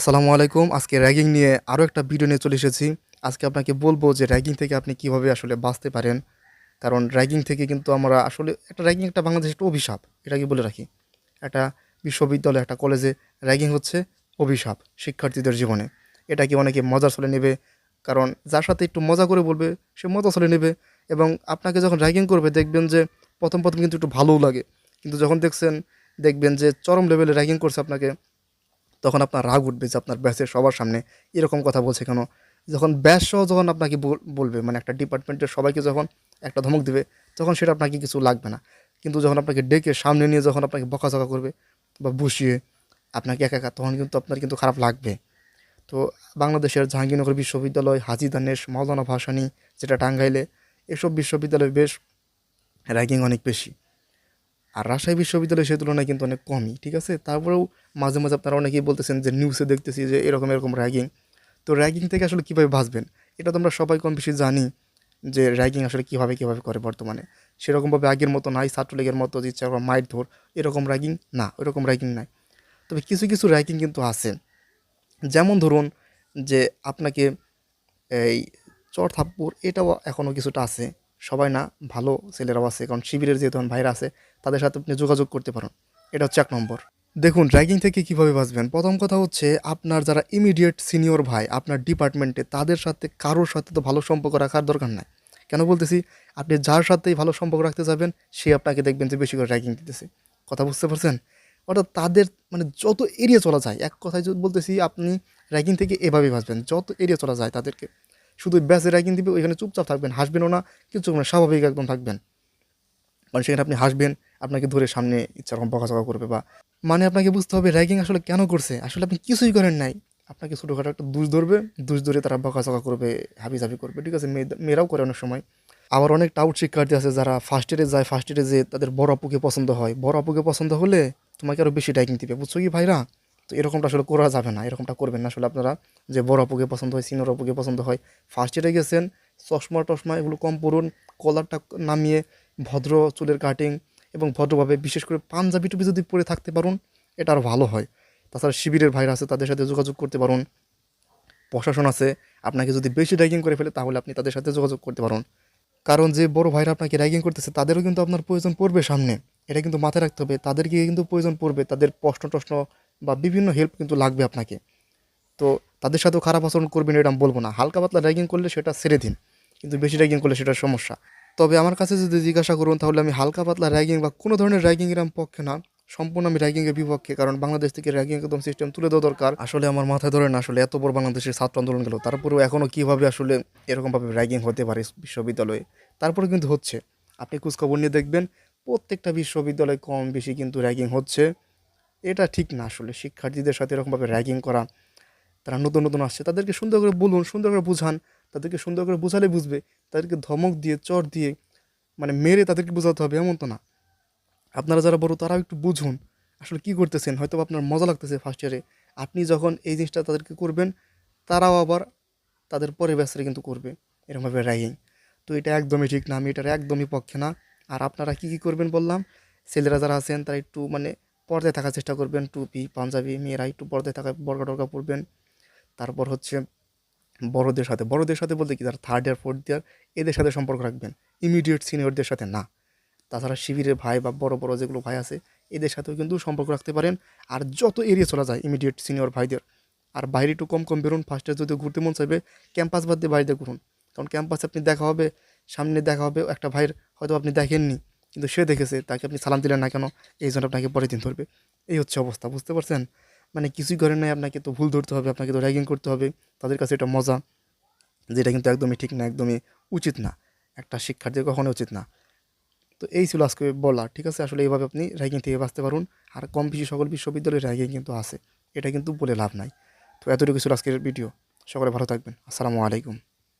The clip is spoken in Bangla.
আসসালামু আলাইকুম। আজকে র্যাগিং নিয়ে আরও একটা ভিডিও নিয়ে চলে এসেছি। আজকে আপনাকে বলব যে র্যাগিং থেকে আপনি কীভাবে আসলে বাঁচতে পারেন। কারণ র্যাগিং থেকে কিন্তু আমরা আসলে একটা র্যাগিং একটা বাংলাদেশের একটা অভিশাপ, এটাকে বলে রাখি। একটা বিশ্ববিদ্যালয়, একটা কলেজে র্যাগিং হচ্ছে অভিশাপ শিক্ষার্থীদের জীবনে। এটাকে অনেকে মজার চলে নেবে, কারণ যার সাথে একটু মজা করে বলবে, সে মজা চলে নেবে এবং আপনাকে যখন র্যাগিং করবে, দেখবেন যে প্রথম প্রথম কিন্তু একটু ভালোও লাগে। কিন্তু যখন দেখছেন, দেখবেন যে চরম লেভেলে র্যাগিং করছে আপনাকে তখন আপনার রাগ উঠবে যে আপনার ব্যাসের সবার সামনে এরকম কথা বলছে কেন? যখন ব্যাস সহ যখন আপনাকে বল- বলবে মানে একটা ডিপার্টমেন্টের সবাইকে যখন একটা ধমক দিবে, তখন সেটা আপনাকে কিছু লাগবে না। কিন্তু যখন আপনাকে ডেকে সামনে নিয়ে যখন আপনাকে বকাঝকা করবে বা বসিয়ে আপনাকে একা একা, তখন কিন্তু আপনার কিন্তু খারাপ লাগবে। তো বাংলাদেশের জাহাঙ্গীরনগর বিশ্ববিদ্যালয়, হাজি দানেশ মাওলানা ভাসানী, যেটা টাঙ্গাইলে, এসব বিশ্ববিদ্যালয়ে বেশ র্যাগিং অনেক বেশি। আর রাজশাহী বিশ্ববিদ্যালয় সেই তুলনায় কিন্তু অনেক কমই, ঠিক আছে? তারপরেও মাঝে মাঝে আপনারা অনেকেই বলতেছেন যে নিউজে দেখতেছি যে এরকম এরকম র্যাগিং তো র্যাগিং থেকে আসলে কীভাবে বাঁচবেন? এটা তো আমরা সবাই কম বেশি জানি যে র্যাগিং আসলে কীভাবে কীভাবে করে বর্তমানে। সেরকমভাবে আগের মতো নাই, ছাত্রলীগের মতো যে ইচ্ছা মাইট ধর, এরকম র্যাগিং না ওইরকম র্যাগিং নাই। তবে কিছু কিছু র্যাগিং কিন্তু আছে। যেমন ধরুন যে আপনাকে এই চর থাপ্পুর এটাও এখনও কিছুটা আছে। সবাই না, ভালো ছেলেরাও আছে, কারণ শিবিরের যেহেতু ভাইরা আছে, তাদের সাথে আপনি যোগাযোগ করতে পারেন। এটা হচ্ছে এক নম্বর। দেখুন র্যাগিং থেকে কীভাবে বাঁচবেন? প্রথম কথা হচ্ছে, আপনার যারা ইমিডিয়েট সিনিয়র ভাই, আপনার ডিপার্টমেন্টে তাদের সাথে, কারোর সাথে তো ভালো সম্পর্ক রাখার দরকার নাই। কেন বলতেছি? আপনি যার সাথেই ভালো সম্পর্ক রাখতে যাবেন, সে আপনাকে দেখবেন যে বেশি করে র্যাগিং দিতেছে। কথা বুঝতে পারছেন? অর্থাৎ তাদের মানে যত এরিয়া চলা যায়, এক কথায় বলতেছি, আপনি র্যাগিং থেকে এভাবেই বাঁচবেন। যত এরিয়া চলা যায় তাদেরকে। শুধু র্যাগিং দিবে, ওইখানে চুপচাপ থাকবেন, হাসবেনও না কিছু না স্বাভাবিক একদম থাকবেন। মানে সেখানে আপনি হাসবেন, আপনাকে ধরে সামনে ইচ্ছা রকম বকাঝকা করবে বা মানে আপনাকে বুঝতে হবে র্যাগিং আসলে কেন করছে? আসলে আপনি কিছুই করেন নাই। আপনাকে ছোটোখাটো একটা দুষ ধরবে, দুষ ধরে তারা বকাঝকা করবে, হাবিজাবি করবে। ঠিক আছে, মেয়ে মেয়েরাও করে অনেক সময়। আবার অনেক টাউট শিক্ষার্থী আছে যারা ফার্স্ট ইয়ারে যায় ফার্স্ট ইয়ারে যে তাদের বড় আপুকে পছন্দ হয়। বড় আপুকে পছন্দ হলে তোমাকে আরও বেশি র্যাগিং দিবে। বুঝছ কি ভাইরা? তো এরকমটা আসলে করা যাবে না, এরকমটা করবেন না। আসলে আপনারা যে বড় আপুকে পছন্দ হয় সিনিয়র আপুকে পছন্দ হয় ফার্স্ট ইয়ারে গেছেন চশমা টশমা এগুলো কম পড়ুন কলারটা নামিয়ে ভদ্র চুলের কাটিং এবং ভদ্রভাবে বিশেষ করে পাঞ্জাবি টুপি যদি পরে থাকতে পারুন, এটা আরও ভালো হয়। তাছাড়া শিবিরের ভাইরা আছে, তাদের সাথে যোগাযোগ করতে পারুন। প্রশাসন আছে, আপনাকে যদি বেশি র্যাগিং করে ফেলে, তাহলে আপনি তাদের সাথে যোগাযোগ করতে পারুন। কারণ যে বড় ভাইরা আপনাকে র্যাগিং করতেছে, তাদেরও কিন্তু আপনার প্রয়োজন পড়বে সামনে। এটা কিন্তু মাথায় রাখতে হবে, তাদেরকে কিন্তু প্রয়োজন পড়বে, তাদের প্রশ্ন টশ্ন বা বিভিন্ন হেল্প কিন্তু লাগবে আপনাকে। তো তাদের সাথেও খারাপ আচরণ করবেন এটা আমি বলব না। হালকা পাতলা র্যাগিং করলে সেটা ছেড়ে দিন, কিন্তু বেশি র্যাগিং করলে সেটা সমস্যা। তবে আমার কাছে যদি জিজ্ঞাসা করুন, তাহলে আমি হালকা পাতলা র্যাগিং বা কোনো ধরনের র্যাগিংয়ের আমি পক্ষে না, সম্পূর্ণ আমি র্যাগিংয়ের বিপক্ষে, কারণ বাংলাদেশ থেকে র্যাগিং একদম সিস্টেম তুলে দেওয়া দরকার। আসলে আমার মাথায় ধরে না, আসলে এত বড় বাংলাদেশের ছাত্র আন্দোলন গেল, তারপরেও এখনও কীভাবে আসলে এরকমভাবে র্যাগিং হতে পারে বিশ্ববিদ্যালয়ে? তারপরে কিন্তু হচ্ছে, আপনি খোঁজখবর নিয়ে দেখবেন, প্রত্যেকটা বিশ্ববিদ্যালয়ে কম বেশি কিন্তু র্যাগিং হচ্ছে। এটা ঠিক না আসলে। শিক্ষার্থীদের সাথে এরকমভাবে র্যাগিং করা, তারা নতুন নতুন আসছে, তাদেরকে সুন্দর করে বলুন, সুন্দর করে বুঝান, তাদেরকে সুন্দর করে বুঝালে বুঝবে, তাদেরকে ধমক দিয়ে, চর দিয়ে মানে মেরে তাদেরকে বোঝাতে হবে, এমন তো না। আপনারা যারা বড়, তারাও একটু বুঝুন, আসলে কী করতেছেন হয়তো আপনার মজা লাগতেছে ফার্স্ট ইয়ারে আপনি যখন এই জিনিসটা তাদেরকে করবেন, তারাও আবার তাদের পরের ব্যাচরে কিন্তু করবে, এরকমভাবে র্যাগিং তো এটা একদমই ঠিক না আমি এটার একদমই পক্ষে না। আর আপনারা কী কী করবেন বললাম? ছেলেরা যারা আছেন, তারা একটু মানে পর্দায় থাকার চেষ্টা করবেন, টুপি, পাঞ্জাবি, মেয়েরা একটু পর্দায় থাকা বর্গা টর্গা পরবেন। তারপর হচ্ছে বড়দের সাথে বড়দের সাথে বলতে কি? তারা থার্ড ইয়ার ফোর্থ ইয়ার এদের সাথে সম্পর্ক রাখবেন। ইমিডিয়েট সিনিয়রদের সাথে না। তাছাড়া শিবিরের ভাই বা বড় বড় যেগুলো ভাই আছে, এদের সাথেও কিন্তু সম্পর্ক রাখতে পারেন। আর যত এরিয়া চলা যায় ইমিডিয়েট সিনিয়র ভাইদের, আর বাইরে একটু কম কম বেরোন ফার্স্টে যদি ঘুরতে মন চাইবে ক্যাম্পাস বাদ দিয়ে বাইরে ঘুরুন। কারণ ক্যাম্পাসে আপনি দেখা হবে, সামনে দেখা হবে, একটা ভাইয়ের হয়তো আপনি দেখেননি। কিন্তু সে দেখেছে, তাকে আপনি সালাম দিলেন না কেন? এই জন্য আপনাকে পরের দিন ধরবে। এই হচ্ছে অবস্থা, বুঝতে পারছেন? মানে কিছুই করেন নাই, আপনাকে তো ভুল ধরতে হবে, আপনাকে তো র্যাগিং করতে হবে। তাদের কাছে এটা মজা, যেটা কিন্তু একদমই ঠিক না, একদমই উচিত না। একটা শিক্ষার্থী কখনোই উচিত না। তো এই ছিল আজকে বলা, ঠিক আছে? আসলে এইভাবে আপনি র্যাগিং থেকে বাঁচতে পারুন। আর কম বেশি সকল বিশ্ববিদ্যালয়ে র্যাগিং কিন্তু আছে। এটা কিন্তু বলে লাভ নাই। তো এতটুকু ছিল আজকের ভিডিও সকলে ভালো থাকবেন। আসসালামু আলাইকুম।